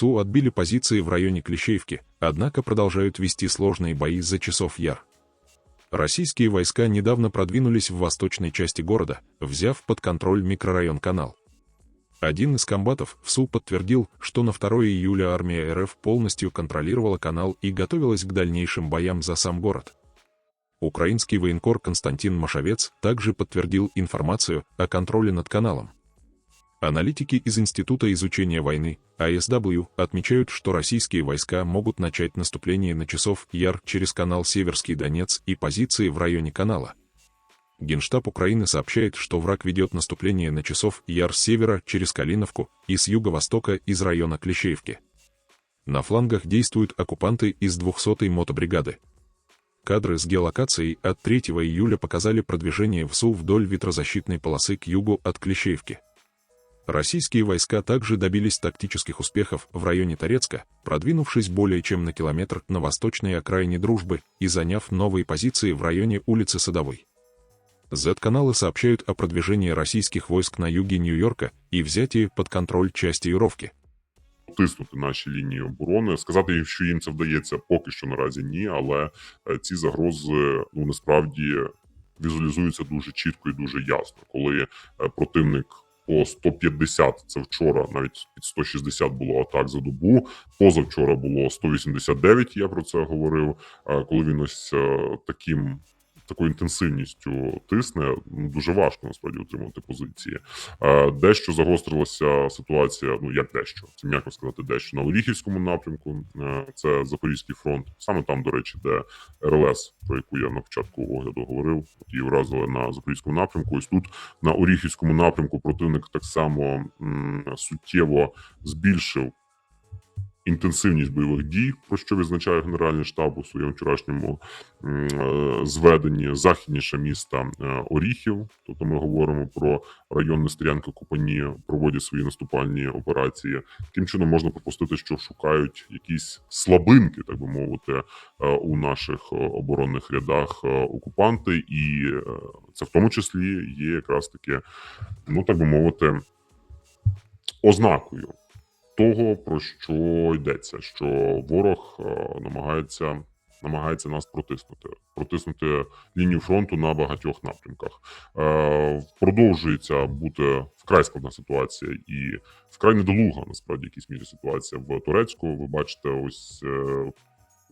ВСУ отбили позиции в районе Клещеевки, однако продолжают вести сложные бои за часов Яр. Российские войска недавно продвинулись в восточной части города, взяв под контроль микрорайон Канал. Один из комбатов ВСУ подтвердил, что на 2 июля армия РФ полностью контролировала канал и готовилась к дальнейшим боям за сам город. Украинский военкор Константин Машовец также подтвердил информацию о контроле над каналом. Аналитики из Института изучения войны, АСW, отмечают, что российские войска могут начать наступление на часов Яр через канал Северский Донец и позиции в районе канала. Генштаб Украины сообщает, что враг ведет наступление на часов Яр с севера через Калиновку и с юго-востока из района Клещеевки. На флангах действуют оккупанты из 200-й мотобригады. Кадры с геолокацией от 3 июля показали продвижение ВСУ вдоль ветрозащитной полосы к югу от Клещеевки. Российские войска также добились тактических успехов в районе Торецка, продвинувшись более чем на километр на восточной окраине Дружбы и заняв новые позиции в районе улицы Садовой. Z-каналы сообщают о продвижении российских войск на юге Нью-Йорка і взятии под контроль части Юровки. Тиснути наші лінії оборони, сказати, що їм це вдається, поки що наразі ні, але е, ці загрози ну насправді візуалізуються дуже чітко і дуже ясно, коли е, противник по 150, це вчора, навіть під 160 було атак за добу. Позавчора було 189, Я про це говорив. Е, Коли він ось е, таким. Такою інтенсивністю тисне ну, дуже важко насправді утримувати позиції. Е, Дещо загострилася ситуація. Ну як дещо це м'яко сказати, дещо на Оріхівському напрямку. Е, Це Запорізький фронт, саме там, до речі, де РЛС, про яку я на початку огляду говорив, її вразили на запорізькому напрямку. Ось тут на Оріхівському напрямку противник так само м, суттєво збільшив інтенсивність бойових дій, про що відзначає Генеральний штаб у своєму вчорашньому е, зведенні західніше міста е, Оріхів. Тобто ми говоримо про район Нестерянка Купані, проводять свої наступальні операції. Таким чином можна припустити, що шукають якісь слабинки, так би мовити, е, у наших оборонних рядах окупанти, і це в тому числі є якраз таки, ну так би мовити, ознакою того, про що йдеться, що ворог е, намагається. Намагається нас протиснути, протиснути лінію фронту на багатьох напрямках. Е, продовжується бути вкрай складна ситуація і вкрай недолуга насправді якісь мірі ситуація в Турецьку. Ви бачите, ось е,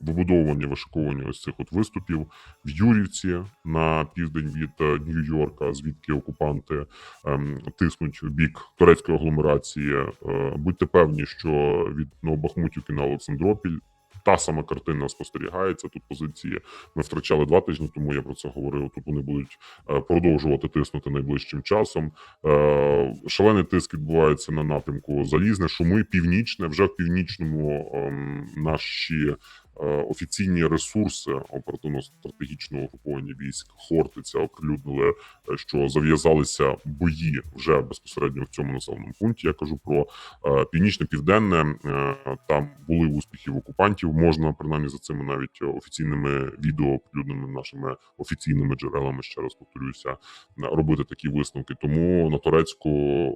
вибудовування, вишиковування ось цих от виступів в Юрівці на південь від е, Нью-Йорка, звідки окупанти ем, тиснуть в бік турецької агломерації. Е, будьте певні, що від Новобахмутівки на Олександропіль. Та сама картина спостерігається. Тут позиції ми втрачали два тижні тому. Я про це говорив. Тут вони будуть е, продовжувати тиснути найближчим часом. Е, Шалений тиск відбувається на напрямку Залізне, Шуми, Північне. Вже в північному ем, наші офіційні ресурси оперативно-стратегічного угруповання військ Хортиця оприлюднили, е, що зав'язалися бої вже безпосередньо в цьому населеному пункті. Я кажу про е, північне південне. Е, Там були успіхи в окупантів. Можна принаймні за цими навіть офіційними відео оприлюдненими нашими офіційними джерелами. Ще раз повторюся, робити такі висновки. Тому на турецьку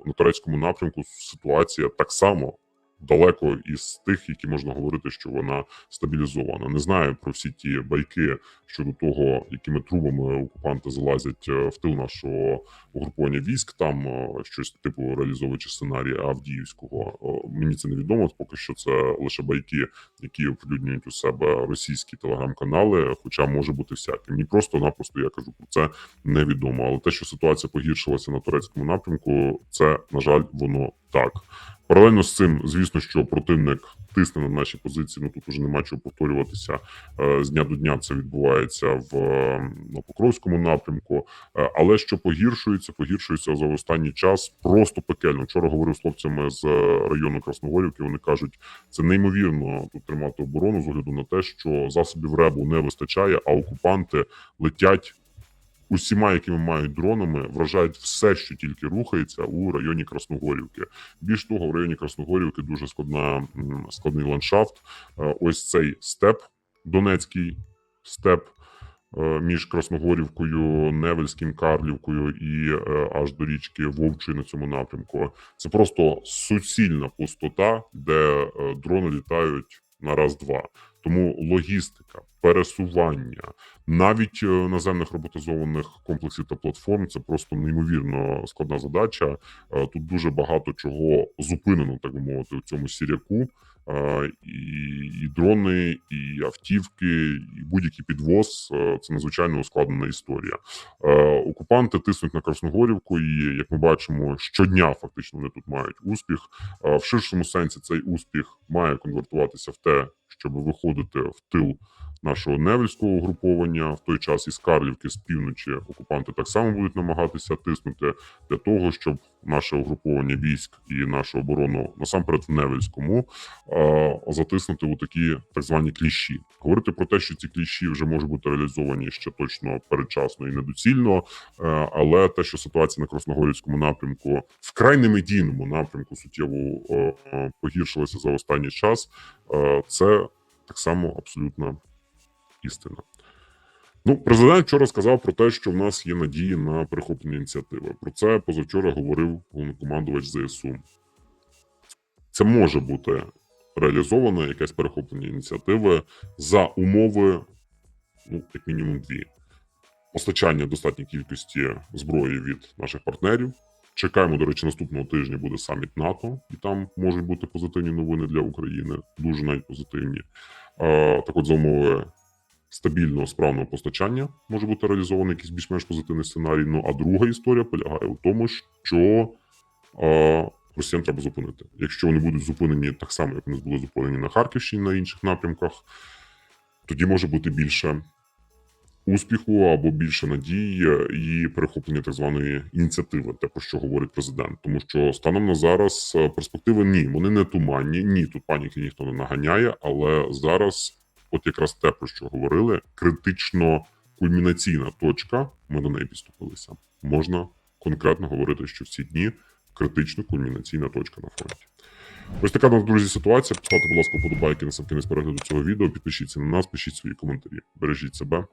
на турецькому напрямку ситуація так само далеко із тих, які можна говорити, що вона стабілізована. Не знаю про всі ті байки щодо того, якими трубами окупанти залазять е, в тил нашого угруповання військ. Там е, щось типу реалізовуючи сценарій Авдіївського. Е, Мені це невідомо. Поки що це лише байки, які оприлюднюють у себе російські телеграм-канали. Хоча може бути всяке. Мені просто-напросто я кажу про це невідомо. Але те, що ситуація погіршилася на турецькому напрямку, це на жаль, воно так. Паралельно з цим, звісно, що противник тисне на наші позиції. Ну тут уже нема чого повторюватися. Е, З дня до дня це відбувається в е, на Покровському напрямку. Е, Але що погіршується, погіршується за останній час просто пекельно. Вчора говорив з хлопцями з району Красногорівки. Вони кажуть, це неймовірно тут тримати оборону з огляду на те, що засобів ребу не вистачає, а окупанти летять усіма, якими мають дронами, вражають все, що тільки рухається у районі Красногорівки. Більш того, в районі Красногорівки дуже складна складний ландшафт. Е, Ось цей степ, Донецький степ. е, між Красногорівкою, Невельським, Карлівкою і е, аж до річки Вовчої на цьому напрямку. Це просто суцільна пустота, де дрони літають на раз-два. Тому логістика, пересування, навіть е, наземних роботизованих комплексів та платформ це просто неймовірно складна задача. Е, Тут дуже багато чого зупинено, так би мовити, у цьому сіряку. Е, І, дрони, і автівки, і будь-який підвоз це надзвичайно ускладнена історія. Окупанти тиснуть на Красногорівку, і як ми бачимо, щодня фактично вони тут мають успіх. В ширшому сенсі цей успіх має конвертуватися в те, щоб виходити в тил нашого невельського угруповання. В той час із Карлівки з півночі окупанти так само будуть намагатися тиснути для того, щоб наше угруповання військ і нашу оборону насамперед в Невельському затиснути у такі так звані кліщі. Говорити про те, що ці кліщі вже можуть бути реалізовані ще точно передчасно і недоцільно, е, але те, що ситуація на Красногорівському напрямку, вкрай немедійному напрямку суттєво е, е, погіршилася за останній час, це так само абсолютна істина. Ну, президент вчора сказав про те, що в нас є надії на перехоплення ініціативи. Про це позавчора говорив головнокомандувач ЗСУ. Це може бути реалізовано якесь перехоплення ініціативи за умови, ну, як мінімум, дві: постачання достатньої кількості зброї від наших партнерів. Чекаємо, до речі, наступного тижня буде саміт НАТО, і там можуть бути позитивні новини для України, дуже навіть позитивні. Е, Так от, за умови стабільного справного постачання може бути реалізований якийсь більш-менш позитивний сценарій. Ну а друга історія полягає у тому, що е, росіян треба зупинити. Якщо вони будуть зупинені так само, як вони були зупинені на Харківщині на інших напрямках, тоді може бути більше успіху або більше надії і перехоплення так званої ініціативи, те про що говорить президент. Тому що станом на зараз е, перспективи ні, вони не туманні, ні, тут паніки ніхто не наганяє, але зараз, от якраз те, про що говорили, критично кульмінаційна точка. Ми до неї підступилися. Можна конкретно говорити, що в ці дні критично кульмінаційна точка на фронті. Ось така нас, друзі, ситуація. Поставте, будь ласка, вподобайки на сам кінець перегляду цього відео. Підпишіться на нас, пишіть свої коментарі. Бережіть себе